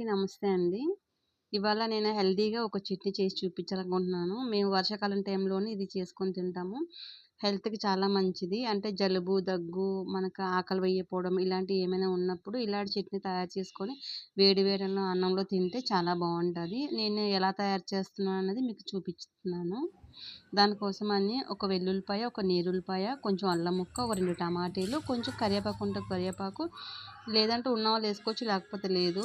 అందరికీ నమస్తే అండి. ఇవాళ నేను హెల్తీగా ఒక చట్నీ చేసి చూపించాలనుకుంటున్నాను. మేము వర్షాకాలం టైంలోనే ఇది చేసుకొని తింటాము. హెల్త్కి చాలా మంచిది. అంటే జలుబు దగ్గు మనకు ఆకలి వేయకపోవడం ఇలాంటివి ఏమైనా ఉన్నప్పుడు ఇలాంటి చట్నీ తయారు చేసుకొని వేడి వేడలో అన్నంలో తింటే చాలా బాగుంటుంది. నేను ఎలా తయారు చేస్తున్నాను అనేది మీకు చూపిస్తున్నాను. దానికోసం అని ఒక వెల్లుల్లిపాయ ఒక నీరుల్లిపాయ కొంచెం అల్లం ముక్క ఒక రెండు టమాటీలు కొంచెం కరివేపాకు ఉంటే కరివేపాకు లేదంటే ఉన్న వాళ్ళు వేసుకోవచ్చు లేకపోతే లేదు.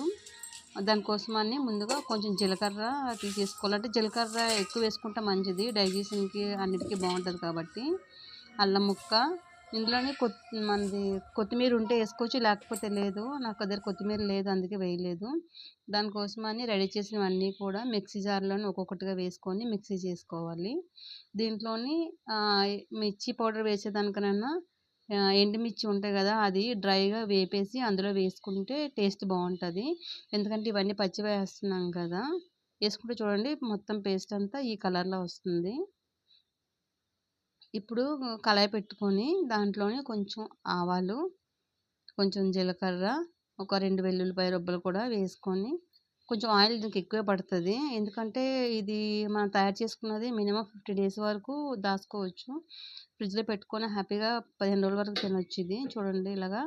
దానికోసమని ముందుగా కొంచెం జీలకర్ర తీసేసుకోవాలంటే జీలకర్ర ఎక్కువ వేసుకుంటే మంచిది. డైజెషన్కి అన్నిటికీ బాగుంటుంది కాబట్టి. అల్లం ముక్క. ఇందులోనే కొత్ మనది కొత్తిమీర ఉంటే వేసుకోవచ్చు లేకపోతే లేదు. నాకు దగ్గర కొత్తిమీర లేదు అందుకే వేయలేదు. దానికోసమని రెడీ చేసినవన్నీ కూడా మిక్సీ జార్లోని ఒక్కొక్కటిగా వేసుకొని మిక్సీ చేసుకోవాలి. దీంట్లోని మిర్చి పౌడర్ వేసేదానికన్నా ఎండుమిర్చి ఉంటాయి కదా అది డ్రైగా వేపేసి అందులో వేసుకుంటే టేస్ట్ బాగుంటుంది. ఎందుకంటే ఇవన్నీ పచ్చి వేస్తున్నాం కదా వేసుకుంటే చూడండి మొత్తం పేస్ట్ అంతా ఈ కలర్లో వస్తుంది. ఇప్పుడు కళాయి పెట్టుకొని దాంట్లోనే కొంచెం ఆవాలు కొంచెం జీలకర్ర ఒక రెండు వెల్లుల్లిపాయ రొబ్బలు కూడా వేసుకొని కొంచెం ఆయిల్ దీనికి ఎక్కువే పడుతుంది. ఎందుకంటే ఇది మనం తయారు చేసుకున్నది మినిమం ఫిఫ్టీ డేస్ వరకు దాచుకోవచ్చు. ఫ్రిడ్జ్లో పెట్టుకొని హ్యాపీగా పదిహేను రోజుల వరకు తినొచ్చు ఇది చూడండి ఇలాగా.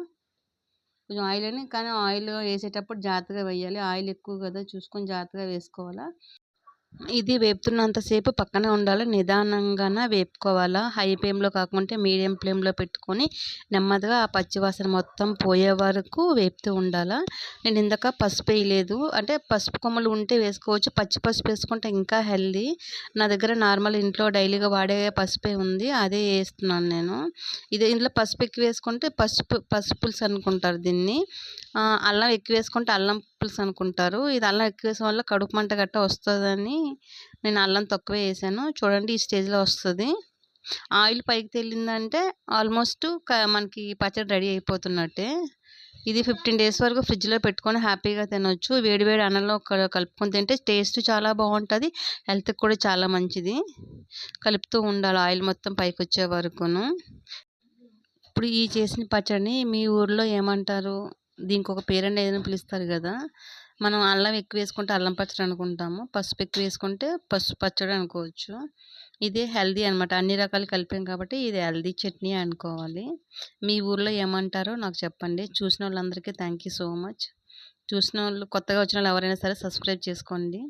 కొంచెం ఆయిల్ అని కానీ ఆయిల్ వేసేటప్పుడు జాగ్రత్తగా వేయాలి. ఆయిల్ ఎక్కువ కదా చూసుకొని జాగ్రత్తగా వేసుకోవాలా. ఇది వేపుతున్నంతసేపు పక్కనే ఉండాలి. నిదానంగానే వేపుకోవాలా? హై ఫ్లేమ్లో కాకుంటే మీడియం ఫ్లేమ్లో పెట్టుకొని నెమ్మదిగా ఆ పచ్చివాసన మొత్తం పోయే వరకు వేపుతూ ఉండాలా? నేను ఇందాక పసుపు వేయలేదు. అంటే పసుపు కొమ్మలు ఉంటే వేసుకోవచ్చు. పచ్చి పసుపు వేసుకుంటే ఇంకా హెల్దీ. నా దగ్గర నార్మల్ ఇంట్లో డైలీగా వాడే పసుపే ఉంది. అదే వేస్తున్నాను నేను. ఇది ఇందులో పసుపు ఎక్కువ వేసుకుంటే పసుపు పసుపు అనుకుంటారు దీన్ని. అల్లం ఎక్కువ వేసుకుంటే అల్లం పులుసు అనుకుంటారు. ఇది అల్లం ఎక్కువ వేసిన వల్ల కడుపు మంట గట్ట వస్తుందని నేను అల్లం తక్కువ వేసాను. చూడండి ఈ స్టేజ్లో వస్తుంది. ఆయిల్ పైకి తేలిందంటే ఆల్మోస్ట్ మనకి పచ్చడి రెడీ అయిపోతున్నట్టే. ఇది ఫిఫ్టీన్ డేస్ వరకు ఫ్రిడ్జ్లో పెట్టుకొని హ్యాపీగా తినొచ్చు. వేడి వేడి అన్నంలో కలుపుకొని తింటే టేస్ట్ చాలా బాగుంటుంది. హెల్త్కి కూడా చాలా మంచిది. కలుపుతూ ఉండాలి ఆయిల్ మొత్తం పైకి వచ్చే వరకును. ఇప్పుడు ఈ చేసిన పచ్చడిని మీ ఊర్లో ఏమంటారు? దీనికి ఒక పేరండి ఏదైనా పిలుస్తారు కదా! మనం అల్లం ఎక్కువ వేసుకుంటే అల్లం పచ్చడి అనుకుంటాము. పసుపు ఎక్కువ వేసుకుంటే పసుపు పచ్చడి అనుకోవచ్చు. ఇది హెల్దీ అనమాట అన్ని రకాలు కలిపాం కాబట్టి ఇది హెల్దీ చట్నీ అనుకోవాలి. మీ ఊర్లో ఏమంటారో నాకు చెప్పండి. చూసిన వాళ్ళందరికీ థ్యాంక్ యూ సో మచ్. చూసిన వాళ్ళు కొత్తగా వచ్చిన వాళ్ళు ఎవరైనా సరే సబ్స్క్రైబ్ చేసుకోండి.